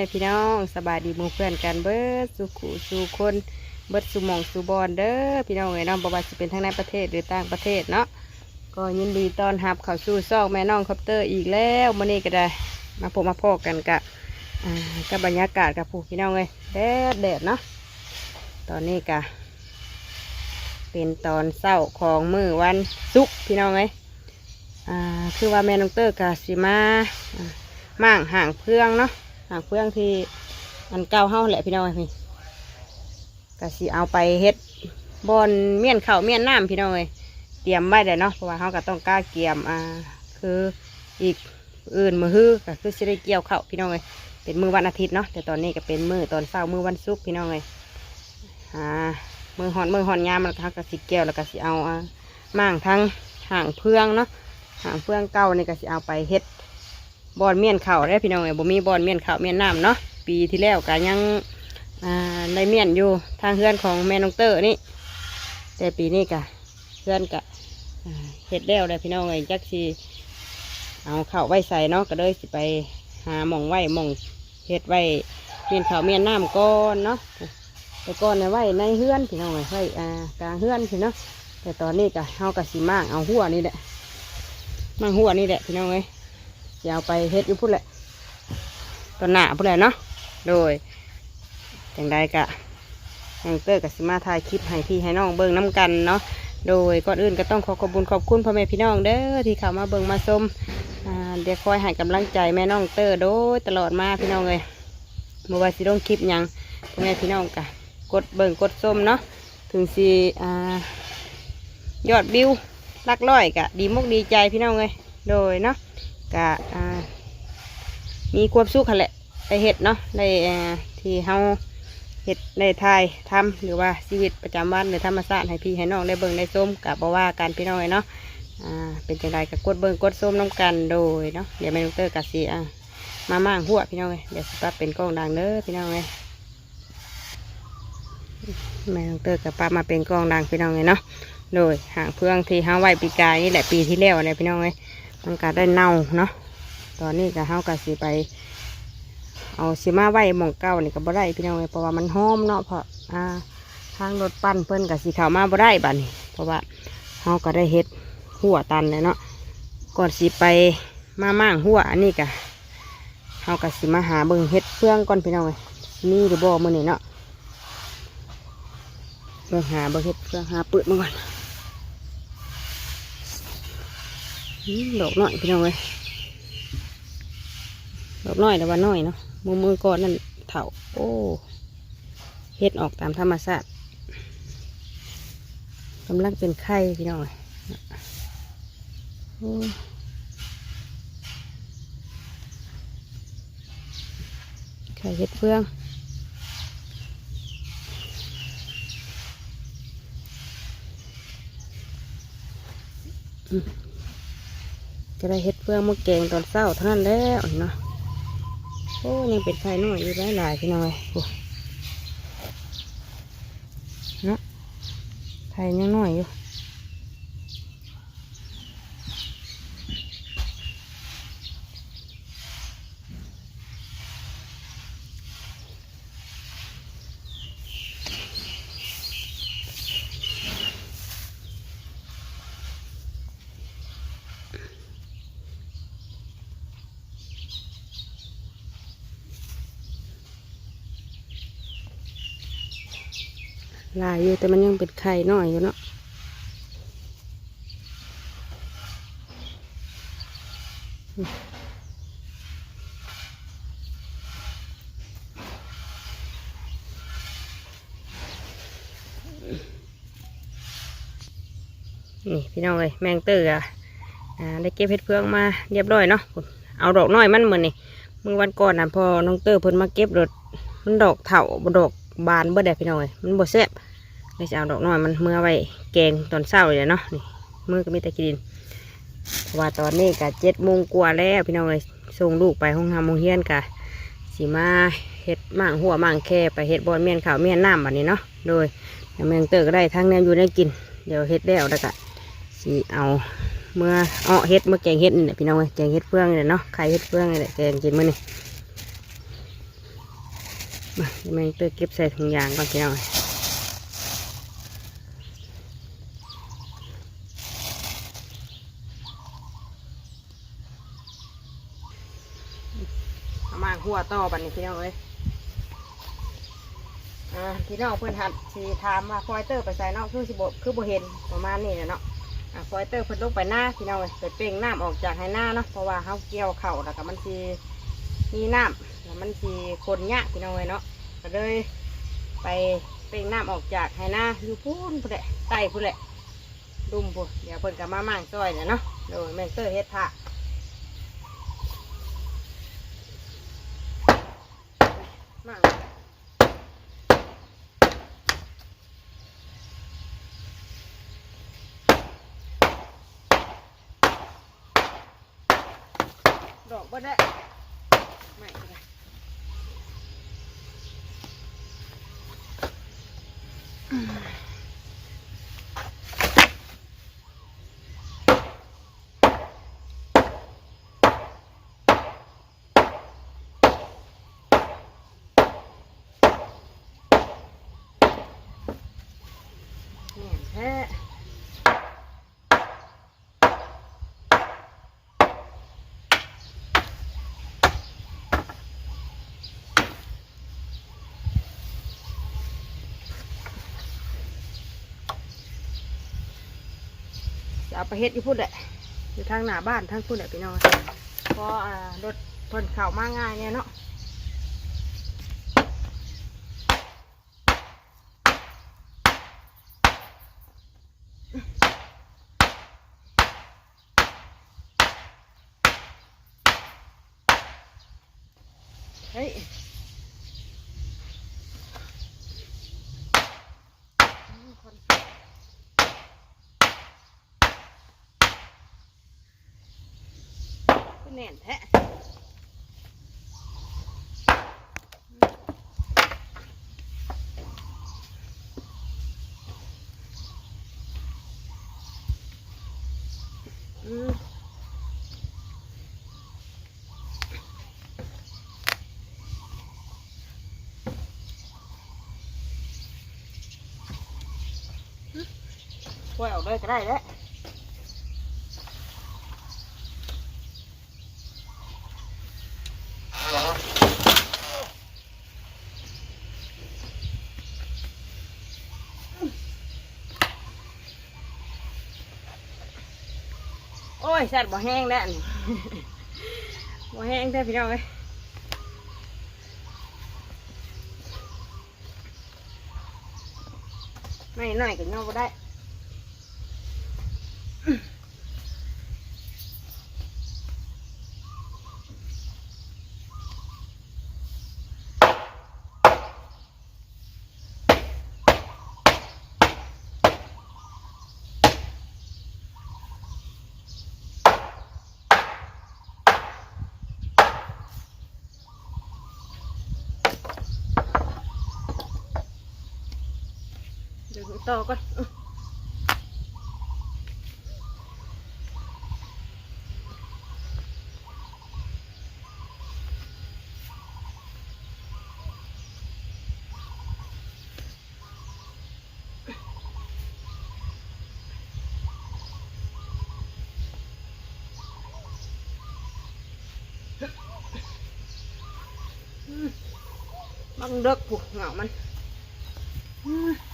ม่พี่น้องสบายดีมู่เพื่อนกันเบิร์ดสุขสู่คนเบิร์ดสุมองสุบอนเด้อพี่น้องเอ้ยน้องบ่ว่าสิเป็นทั้งในประเทศหรือต่างประเทศเนาะก็ยินดีต้อนรับเข้าสู่ซอกแม่น้องคอปเตอร์อีกแล้วมื้อนี้ก็ได้มาพบมาพอกันกะกับบรรยากาศกับผู้พี่น้องเอ้ยแดดแดดเนาะตอนนี้กะเป็นตอนเศร้าของมือวันศุกร์พี่น้องเอ้ยคือว่าแม่น้องเตอร์กะสิมาอ่าม่งห่างเพื่องเนาะ ห่างเพื่องที่อันเก่าเฮาแหละพี่น้องเอ้ยพี่กะสิเอาไปเฮ็ดบอนเมี่ยนเข้าเมี่ยนน้ำพี่น้องเอ้ยเตรียมไว้เลยเนาะเพราะว่าเฮาก็ต้องกล้าเกียมอ่าคืออีกอื่นมือฮือก็คือสิได้เกี่ยวเข้าพี่น้องเอ้ยเป็นมือวันอาทิตย์เนาะแต่ตอนนี้ก็เป็นมือตอนเช้ามือวันศุกร์พี่น้องเอ้ยอ่ามือหอนมือหอนยามแล้วก็กระสิแก้วแล้วก็สิเอาอ่าม่งทั้งห่างเพื่องเนาะห่างเพื่องเก่านี่ก็สิเอาไปเฮ็ด บอนเมียนเข่าได้พี่น้องเอ้ยบ่มีบอนเมียนเข่าเมียนน้ำเนาะปีที่แล้วก็ยังได้เมียนอยู่ทางเฮือนของแม่น้องเตอร์นี่แต่ปีนี้ก็เฮือนก็อ่าเฮ็ดแล้วได้พี่น้องเอ้ยจักสิเอาเข่าไว้ใส่เนาะก็เลยสิไปหาหม่องไว้หม่องเฮ็ดไว้เมียนเข่าเมียนน้ำก่อนเนาะแต่ก่อนเนี่ยไว้ในเฮือนพี่น้องเลยไว้กลางเฮือนพี่เนาะแต่ตอนนี้ก็เฮากับสีมากเอาหัวนี่แหละมางหัวนี่แหละพี่น้องเลย จะเอาไปเฮ็ดอยู่พุ่นแหละตอนหน้าพุ่นแหละเนาะโดยจังใดกะยังเตอร์กับสิมาถ่ายคลิปให้พี่ให้น้องเบิ่งน้กันเนาะโดยก่อนอื่นก็ต้องขอขอบคุญขอบคุณพ่อแม่พี่น้องเด้อที่เข้ามาเบิ่งมาชมเดี๋ยวคอยให้กำลังใจแม่น้องเตอร์โดยตลอดมาพี่น้องเลยเมื่อวานสิลงคลิปยังพ่อแม่พี่น้องกะกดเบิ่งกดส้มเนาะถึงสี่ยอดวิวหลักร้อยกะดีมุกดีใจพี่น้องเลยโดยเนาะ กะมีความสุขค่ะแหละได้เห็ดเนาะได้ที่เฮาเห็ดได้ทายทำหรือว่าชีวิตประจำวันหรือธรรมชาติให้พี่ให้น้องได้เบิ่งได้ส้มกะบอกว่าการพี่น้องเลยเนาะอ่าเป็นจังไดกะกดเบิ่งกดส้มน้ำกันโดยเนาะเดี๋ยวแม่ลูกเตอร์กะสีอ่ามาม่างหัวพี่น้องเลยเดี๋ยวสปรับเป็นกล้องดังเด้อพี่น้องเลยแม่น้องเตอร์กับป้ามาเป็นกองดังพี่น้องเลยเนาะโดยห่างเพื่องที่ห้าไว้ปีกายนี่แหละปีที่แล้วเนี่ยพี่น้องเลย มันก็ได้เน่าเนาะตอนนี้ก็เฮาก็สิไป เอาสิมาไว้หมองเก้านี่ก็บ่ได้พี่น้องเลยเพราะว่ามันหอมเนาะเพราะอ่าทางรถปั้นเพิ่นก็สิเข้ามาบ่ได้บัดนี้ เพราะว่าเฮาก็ได้เฮ็ดหัวตันเลยเนาะก่อนสิไปมาม่างหัวอันนี้ก็เฮาก็สิมาหาเบิ่งเฮ็ดเฟืองก่อนพี่น้องเลยมีหรือบ่มื้อนี้เนาะเบิ่งหาเบิ่งเห็ดเบิ่งหาปิดมาก่อนอืม ดอกน้อยพี่น้องเว้ยดอกน้อยแต่ว่าน้อยเนาะมือมือก่อนนั่นเถาโอ้เห็ดออกตามธรรมชาติกำลังเป็นไข่พี่น้องเว้ยโอ้ไข่เห็ดเฟือง จะได้เฮ็ดเพื่อมะแกงตอนเช้าเท่านั้นแล้วเนาะโอ้ยังเป็นไข่น้อยอยู่หลายๆพี่น้อยเนาะไฟยังน้อยอยู่ห ลายอยู่แต่มันยังเป็นไข่น้อยอยู่เนาะนี่พี่น้องเลยแมงเตอร์อะอ่าได้เก็บเห็ดเฟืองมาเรียบร้อยเนาะเอาดอกน้อยมันเหมือนนี่มือวันก่อนน่ะพอน้องเตอร์เพิ่นมาเก็บรถมันดอกเถาบดอกบานเบิดได้พี่น้องเลยมันบ่แซ่บ เลยจะเอาดอกน้อยมันเมื่อไว้แกงตอนเช้าเลยเนาะนี่มือก็มีแต่กินว่าตอนนี้ก็เจ็ดโมงกว่าแล้วพี่น้องเลยส่งลูกไปห้องทำโรงเรียนกะสีมาเฮ็ดมั่งหัวมั่งแค่ไปเฮ็ดบอลเมียนขาวเมียนน้ำแบบนี้เนาะโดยแมงเตอร์ก็ได้ทั้งแนวอยู่ได้กิน เดี๋ยวเฮ็ดแล้วแล้วก็สีเอาเมื่อเอาเฮ็ดเมื่อแกงเฮ็ดนี่แหละพี่น้องเอ้ยแกงเฮ็ดเฟืองนี่แหละเนาะไข่เฮ็ดเฟืองนี่แหละแกงกินมื้อนี่มาแมงเตอร์เก็บใส่ถุงยางก่อนพี่น้องเอามาหั วต่อบันนี้พี่น้องเอ้ยอ่าพี่น้องเพื่อนหัดสีถามว่าฟอยเตอร์ไปใส่เนอกคือสิบคือบ่เห็นประมาณนี้เนาะอ่าฟอยเตอร์เพิ่นลงไปหน้าพี่น้องเอ้ยไปเป่งน้ำออกจากให้หน้าเนาะเพราะว่าเฮาเกี่ยวเข่าแล้วก็มันสีมีน้ำแล้วมันสีคนยาพี่น้องเอ้ยเนาะก็เลยไปเป่งน้ำออกจากให้หน้าอยู่พูนพุ่นแหละใต้พุ่นแหละดุมพุ่นเดี๋ยวเพิ่นก็มามั่งซอยเนี่ยเนาะโดยแมนเตอร์เฮ็ดผ้ามั่ง ดอกบ่ ได้ไม่ได้เนี่ยแท้จะ เอาไปเฮ็ดอยู่พุ่นแหละอยู่ทางหน้าบ้านทางพุ่นแหละพี่น้องเพราะรถเพิ่นเข้ามาง่ายเนี่ยเนาะเฮ้ยอืมคนคือแน่นแท้อืม วยออกเลยก็ได้แล้วโอ้ยสัตว์บ่แห้งแล้วนี่บ่แห้งแท้พี่น้องเอ้ยไม่หน่อยก็ย่อบ่ได้ เดี๋ยวต่อก่อนอื้ออื้อบังเด็กผูกเหงามันอื้อ อ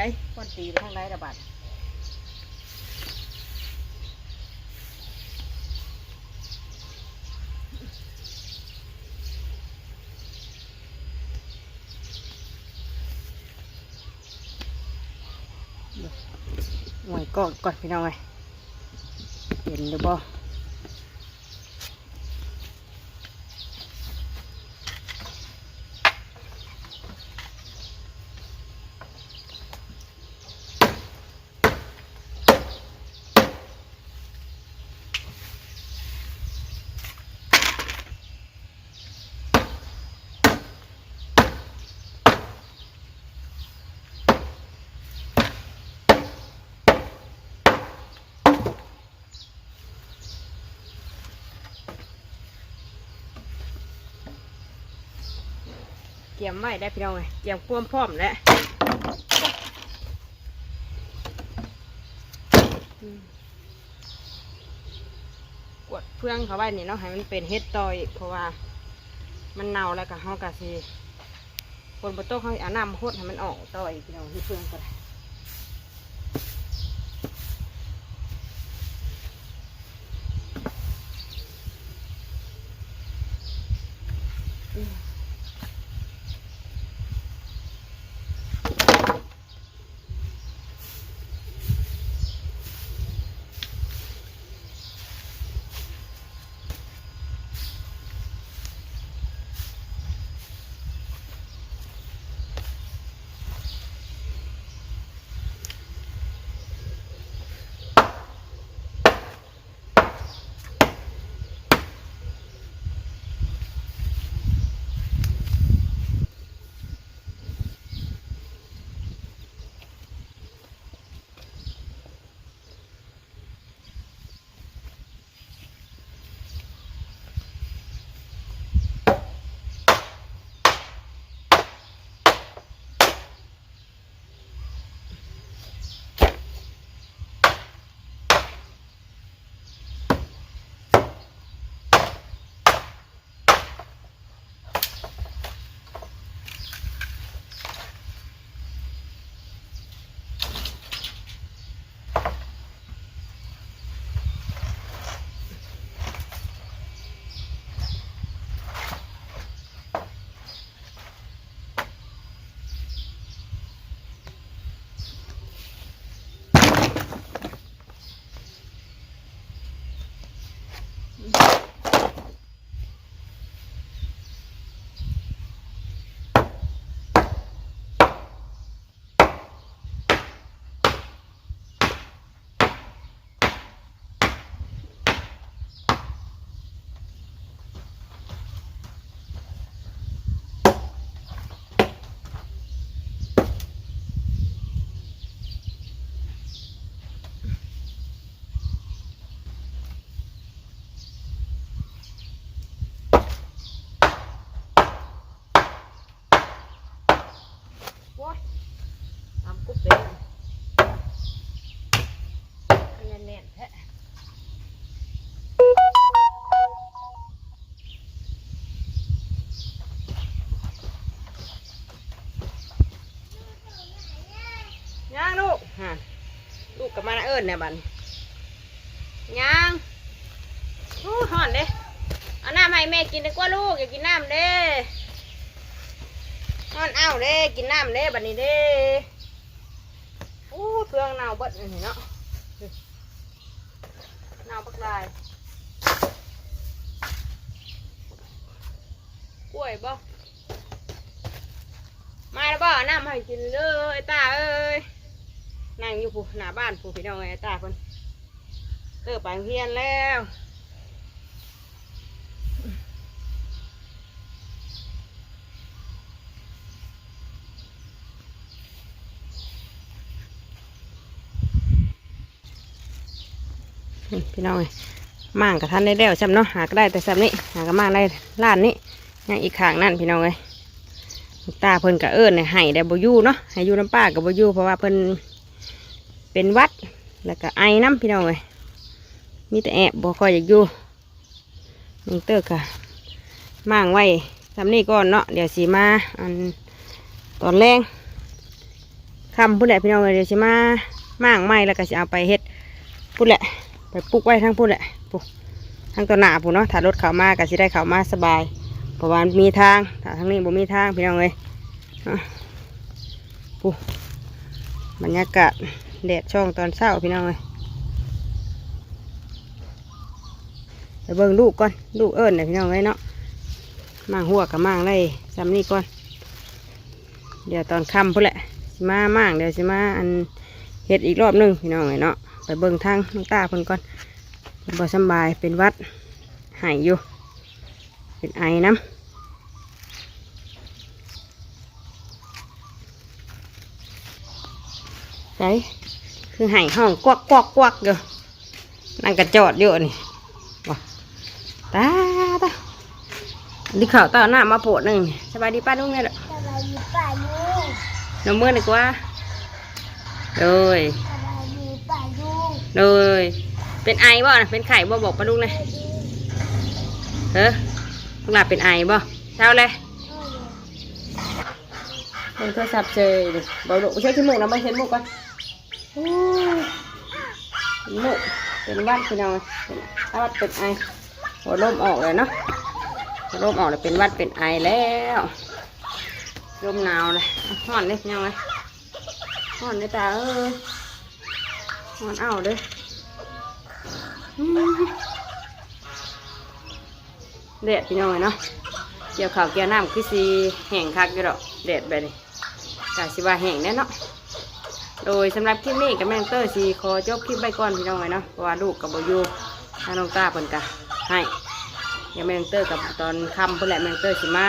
ช้ก้อนตีไปทางไรระบาดหน่วยก่อนก่อนพี่น้องเลยเห็นหรือบ่ เกียมไว้ได้พี่น้องไงเกียมความพร้อมแล้วกดเพื่องเขาไว้นี่เนาะให้มันเป็นเฮ็ดต่ออีกเพราะว่ามันเน่าแล้วก็เฮากะสิคนบนโต๊ะเขาเอาน้ำโคตรให้มันออกต่ออีกพี่น้องที่เพื่องก็ได้ Mm-hmm. นเอิญเนี่ยบันย่างโอ้ห่อนเด้เอาน้ำให้แม่กินดีกว่าลูกอย่ากินน้ำเด้นอนเอาเด้กินน้ำเด้บัดนี้เด้อู้เครื่องเน่าเบิดอันนี้เนาะเน่าปักลายกล้วยบ่มาแล้วบ่เอาน้ำให้กินเลยตาเอ้ย นั่งอยู่ผู้หน้าบ้านผู้พี่น้องไอ้ตาเพิ่นเติบไปเฮียนแล้วพี่น้องเอ้ยม่างกับท่านได้แล้วจำเนาะหาก็ได้แต่จำนี้หาก็ม่างได้ล้านนี้ยังอีกข้างนั่นพี่น้องเอ้ยตาเพิ่นกับเอิญเนี่ยให้ได้บอยู่เนาะให้อยู่น้ำป้ากับบอยู่เพราะว่าเพิ่น เป็นวัด แล้วก็ไอ้น้ำพี่น้องเอ้ยมีแต่แอบบ่ค่อยอยากอยู่มึงเตอร์กะม่างไว้จำนี้ก่อนเนาะเดี๋ยวสีมาอันตอนแรงคำพุ่นแหละพี่น้องเอ้ยเดี๋ยวสิมาม่างไม้แล้วก็สิเอาไปเฮ็ดพุ่นแหละ ไปปลูกไว้ทั้งพุ่นแหละปลูกทั้งตัวหนาพุ่นเนาะถ้ารถเข้ามาก็สิได้เข้ามาสบายเพราะว่ามีทางถ้าทางนี้บ่มีทางพี่น้องเอ้ยอะปลูกบรรยากาศ แดดช่องตอนเช้าพี่น้องเอ้ยไปเบิ่งลูกก่อนลูกเอิ้นเลยพี่น้องเอ้ยเนาะม่างหัวกับม่างได้ซ้ำนี่ก่อน เดี๋ยวตอนค่ำพุ่นแหละสิมาม่างเดี๋ยวสิมาอันเฮ็ดอีกรอบหนึงพี่น้องเอ้ยเนาะไปเบิ่งทางน้องตาเพิ่นก่อนบ่สบายเป็นวัดหายอยู่ เป็นไอน้ำใจ คือไห้ห้องกวักกวักกวักอยู่นั่งกระจอดอยู่นี่ว้าตาตาดิข่าวตาหน้ามาโปวดหนึ่งสบายดีป้าลุงเนี่ยแหละสบายดีป่าลุงน้ำมือดีกว่าเลยสบายดีป่าลุงเลยเป็นไอบ่นะเป็นไข่บ่บอกป้าลุงเลยเฮ้อพวกหลาเป็นไอบ่เช้าเลยเบิ่งโทรศัพท์เจอดิบอกลูกใช้ขี้มูกนะไม่เห็นมูกก่อนอู้ มูกเป็นวัดพี่น้องถ้าวัดเป็นไอหัวลมออกเลยเนาะหัวลมออกเลยเป็นวัดเป็นไอแล้วลมหนาวเลยห่อนเลยพี่น้องเลยห่อนเลยตาเออห่อนเอาเลยอืมเด็ดพี่น้องเลยเนาะเกี่ยวข้าวเกี่ยวน้ำคือสีแห้งคักอยู่ดอกเด็ดแบบนี้กาสิว่าแห้งแน่เนาะ โดยสำหรับคลิปนี้กับแมงเตอร์สีขอจบคลิปไปก่อนพี่น้องไว้เนาะเพราะว่าลูกกับบอยู่ถ้าน้องตาเพิ่นกะให้เดี๋ยวแมงเตอร์กับตอนค่ำเพิ่นแหละแมงเตอร์สิมา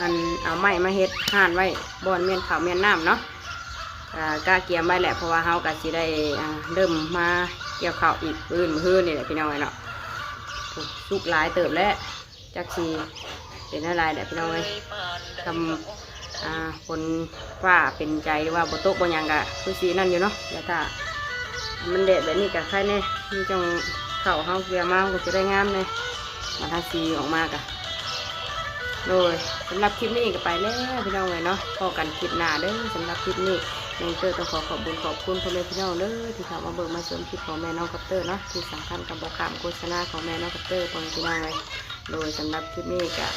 อันเอาไม้มาเฮ็ดห่านไว้บอนเมียนขาวเมียนน้ำเนาะกล้าเกียมไว้แหละเพราะว่าเฮากะสิได้เริ่มมาเกี่ยวข้าวอีกอื่นมื้อนี่แหละพี่น้องไว้เนาะสุกหลายเติบแล้วจักสีเป็นอะไรแหละพี่น้องเอ้ยทำ อ่าคนว่าเป็นใจหรือว่าบโต๊ะบนยังกะคือสีนั่นอยู่เนาะแล้วถ้ามันเด็ดแบบนี้กะใครเนี่ยมีจงเข่าเฮาเกลียมากก็จะได้งามเลยมาทาสีออกมากะโดยสำหรับคลิปนี้ก็ไปแล้วพี่น้องเลยเนาะพอกันคลิปหน้าเด้อสำหรับคลิปนี้น้องเตอร์ต้องขอขอบคุณขอบคุณพ่อแม่พี่น้องเด้อที่เข้ามาเบิกมาชมคลิปของแม่น้องกัปเตอร์เนาะที่สำคัญกับบอกขามโฆษณาของแม่น้องกัปเตอร์ของพี่น้องเลยโดยสำหรับคลิปนี้ก็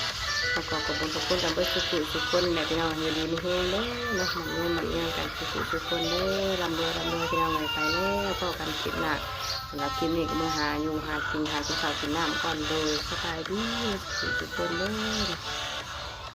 ขอขอบคุณทุกคนกันเบิดสุขุทุกคนแม่พี่น้องอยู่ดีมีแห้งเด้อเนาะมันเงี้ยมันเงี้ยกันสุขุทุกคนเด้อลำรวยลำรวยพี่น้องเลยไปเล้วก็กันคิดหนักสำหรับคลิปนี้ก็มาหาอยู่หากินหากินข้าวกินน้ำก่อนโดยสบายดีสุขุทุกคนเด้อ